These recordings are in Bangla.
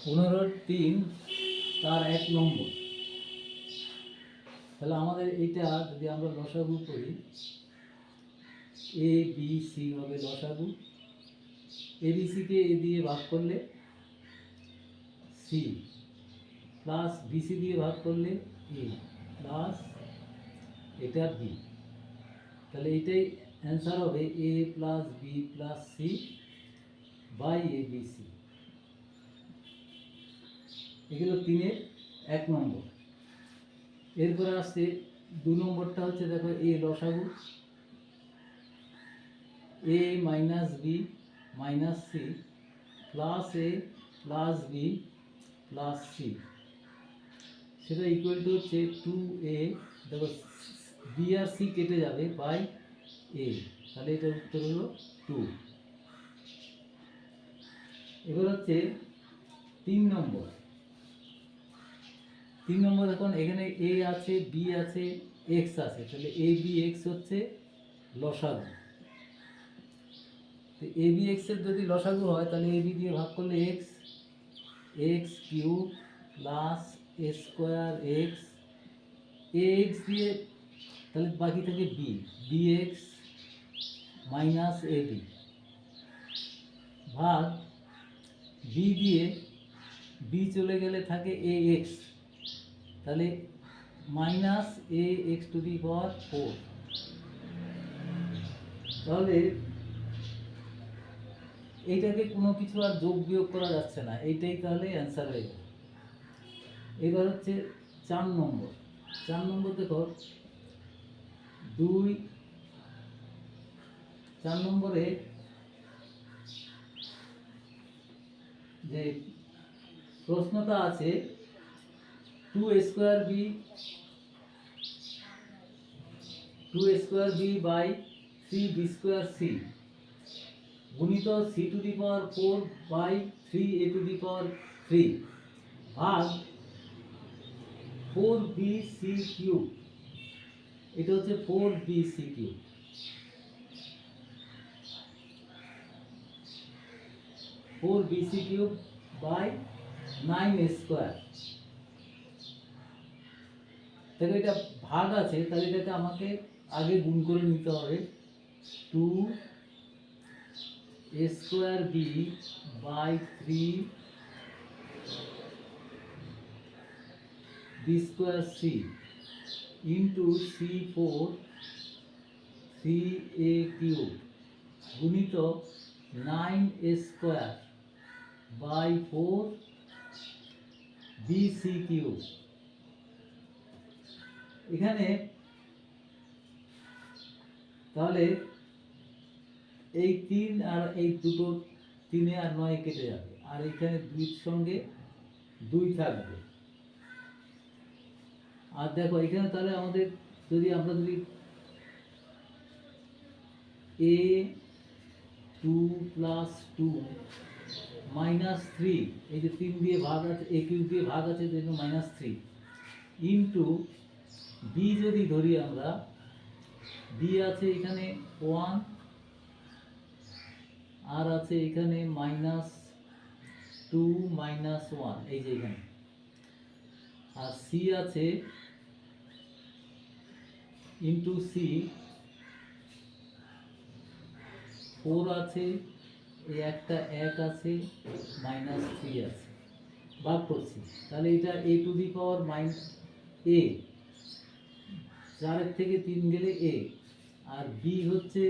পনেরো তিন, তার এক নম্বর। তাহলে আমাদের এইটা যদি আমরা লসাগু করি এ বি সি হবে লসাগু এ বি সিকে এ দিয়ে ভাগ করলে সি প্লাস বিসি দিয়ে ভাগ করলে এ প্লাস এটা বি তাহলে এইটাই অ্যান্সার হবে A plus B plus C by A B C এগুলো তিনের এক নম্বর। এরপরে আসছে দু নম্বরটা হচ্ছে দেখো এ লসাগু, A minus B minus C plus A plus B plus C. সেটা ইকুয়াল টু হচ্ছে টু এ দেখো বি আর সি কেটে যাবে বাই এ তাহলে এটার উত্তর হলো টু এবার হচ্ছে তিন নম্বর। তিন নম্বর এখন এখানে এ আছে বি আছে এক্স আছে। তাহলে এ বি এক্স হচ্ছে লসাগু। তো এ বি এক্সের যদি লসাগু হয়, তাহলে এ বি দিয়ে ভাগ করলে X X cube plus A square X A X দিয়ে, তাহলে বাকি থাকে B B X minus A B ভাগ বি দিয়ে বি চলে গেলে থাকে এ এক্স তাহলে minus A X to the power four তাহলে এইটাকে কোনো কিছু আর যোগ বিয়োগ করা যাচ্ছে না, এইটাই তাহলে অ্যান্সার হয়ে যাবে এবার হচ্ছে চার নম্বর। চার নম্বর দেখো, দুই, চার নম্বরে যে প্রশ্নটা আছে two square B two square B by three B square C গুণিত C to the power four by three A to the power three ভাগ ফোর বি সি কিউব এটা হচ্ছে four B C cube four B C cube by nine square তাহলে এটা ভাগ আছে, তাহলে এটাকে আমাকে আগে গুণ করে নিতে হবে। Two A square B by three B square C into C four three A cube গুণিত nine A square by four B C cube. এখানে তাহলে এই তিন আর এই দুটো তিনে আর নয় কেটে যাবে। আর এখানে দুইয়ের সঙ্গে দুই থাকবে। আর দেখো, এখানে তাহলে আমাদের যদি আমরা যদি A two plus two minus three এই যে তিন দিয়ে ভাগ আছে এ কিউ দিয়ে ভাগ আছে মাইনাস থ্রি ইন্টু বি যদি ধরি আমরা বি আছে এখানে ওয়ান আর আছে এখানে মাইনাস টু মাইনাস ওয়ান এই যে এখানে। আর সি আছে ইন্টু সি ফোর আছে, এই একটা এক আছে মাইনাস থ্রি আছে। ভাগ করছি। তাহলে এটা এ টু দি পাওয়ার মাইনাস এ চারের থেকে তিন গেলে এ। আর বি হচ্ছে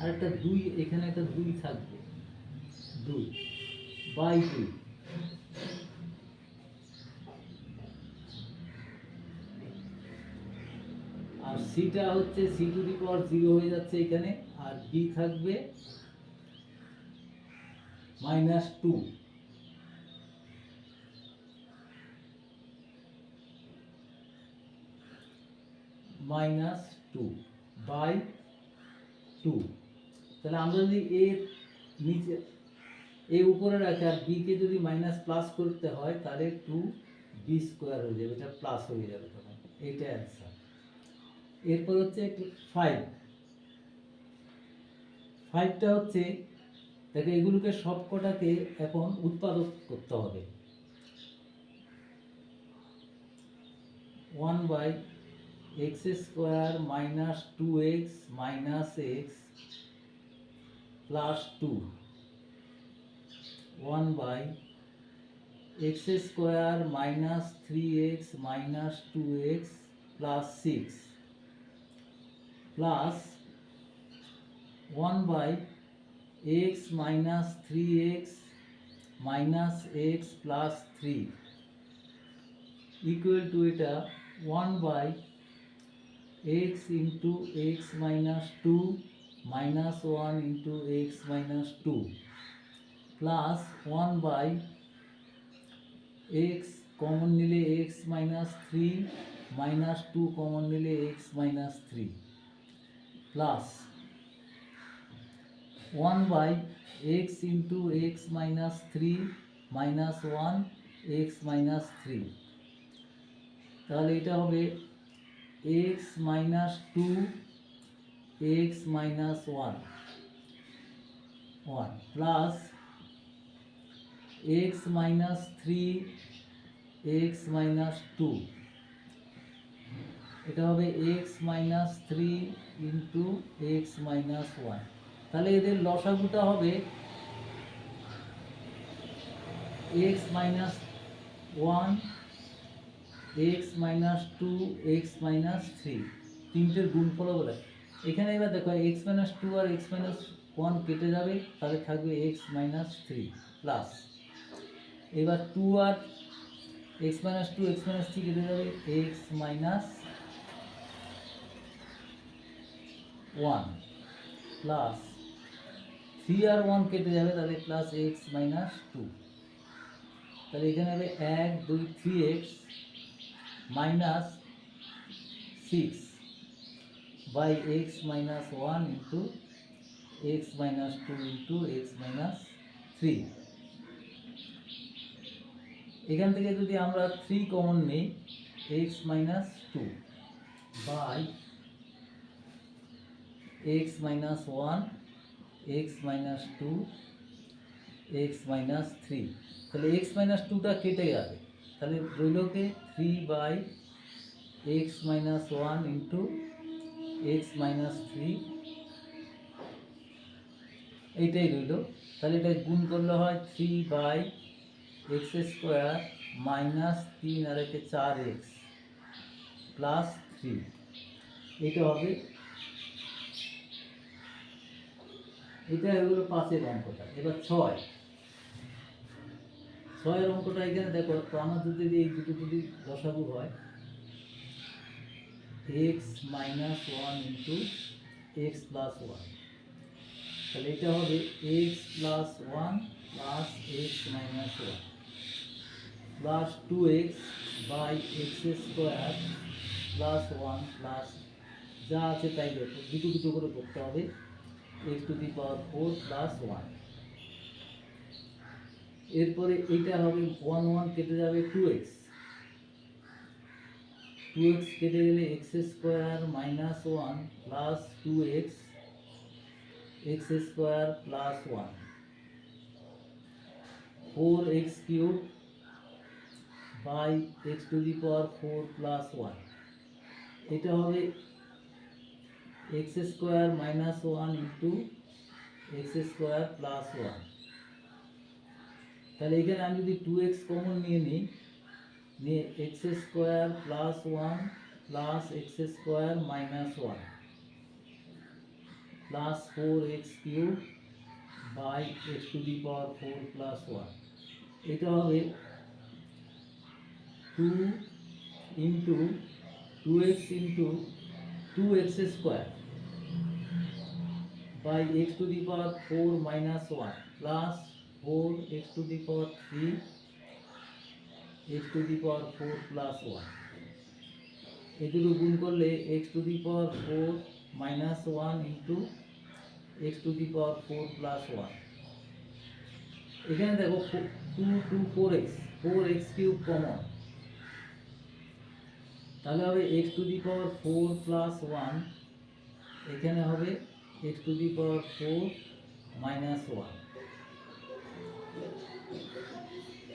আর একটা দুই, এখানে একটা দুই থাকবে। দুই বাই দুই। আর সিটা হচ্ছে C to the power zero হয়ে যাচ্ছে এখানে। আর বি থাকবে minus two. Minus two by two তাহলে আমরা যদি এ নিচে এ উপরে রাখি আর বিকে যদি মাইনাস প্লাস করতে হয়, তাহলে টু বি স্কোয়ার হয়ে যাবে, এটা প্লাস হয়ে যাবে তখন। এইটা অ্যান্সার এরপর হচ্ছে ফাইভ ফাইভটা হচ্ছে, দেখো এগুলোকে সবকটাকে এখন উৎপাদক করতে হবে। One by X square minus two X minus X plus two. One by X square minus three X minus two X plus six. Plus one by X minus three X minus X plus three. Equal to এটা one by X into X minus two minus one into X minus two plus one by X common নিলে X minus three minus two common নিলে X minus three plus one by X into X minus three minus one X minus three তাহলে এটা হবে X minus two, X minus one one plus X minus three, X minus two. এটা হবে X minus three into X minus one. তাহলে এদের লসাগুটা হবে X minus one X minus two, X minus three. তিনটের গুণফলও বলে। এখানে এবার দেখো, এক্স মাইনাস টু আর এক্স মাইনাস ওয়ান কেটে যাবে, তাহলে থাকবে এক্স মাইনাস থ্রি প্লাস। এবার টু আর X minus two, X minus three কেটে যাবে, X minus one plus three আর ওয়ান কেটে যাবে, তাহলে প্লাস এক্স মাইনাস টু। তাহলে এখানে হবে এক, দুই, three X minus six by X minus one into X minus two into X minus three এখান থেকে যদি আমরা থ্রি কমন নিই X minus two by X minus one X minus two X minus three তাহলে এক্স মাইনাস টুটা কেটে যাবে। তাহলে রইলকে three by X minus one into X minus three এইটাই রইল। তাহলে এটা গুণ করলে হয় three by X square minus তিন আর একে চার এক্স প্লাস থ্রি এটা হবে এটা হলো পাঁচের অঙ্কটা। এবার ছয়। ছয়ের অঙ্কটা এখানে দেখো, তো আমার যদি এই দুটো যদি দশাগু হয় X minus one into X plus one তাহলে এটা হবে X plus one plus X minus one plus two X by X square plus one plus যা আছে তাই দুটো দুটো করে করতে হবে X to the power four plus one এরপরে এইটা হবে ওয়ান ওয়ান কেটে যাবে টু এক্স টু এক্স কেটে গেলে x square minus one plus two x x square plus one four x cube by x to the power four plus one এটা হবে x square minus one into x square plus one তাহলে এখানে আমি যদি টু এক্স কমন নিয়ে নিই, নিয়ে x square plus one plus x square minus one plus four x cube by x to the power four plus one এটা হবে two into two x into two x square by x to the power 4 minus 1 plus 4 x to the power 3 x to the power 4 plus 1 এগুলো গুণ করলে x to the power 4 minus 1 into x to the power 4 plus 1 এখানে দেখো 2 2 4x 4x কিউব কমন তাহলে হবে x to the power 4 plus 1 এখানে হবে x to the power 4 minus 1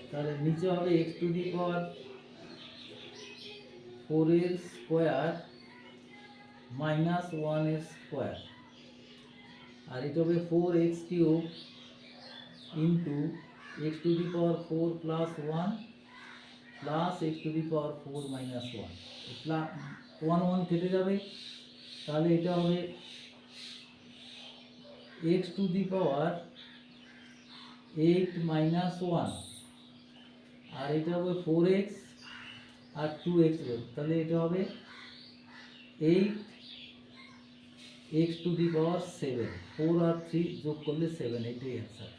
তাহলে নিচে হবে x to the power four এর স্কোয়ার মাইনাস ওয়ানের স্কোয়ার। আর এটা হবে four x cube into x to the power four plus one plus x to the power four minus one. One one কেটে যাবে। তাহলে এটা হবে x to the power eight minus one আর এটা হবে ফোর এক্স আর টু এক্স তাহলে এটা হবে eight x to the power seven four R three যোগ করলে সেভেন এটাই অ্যান্সার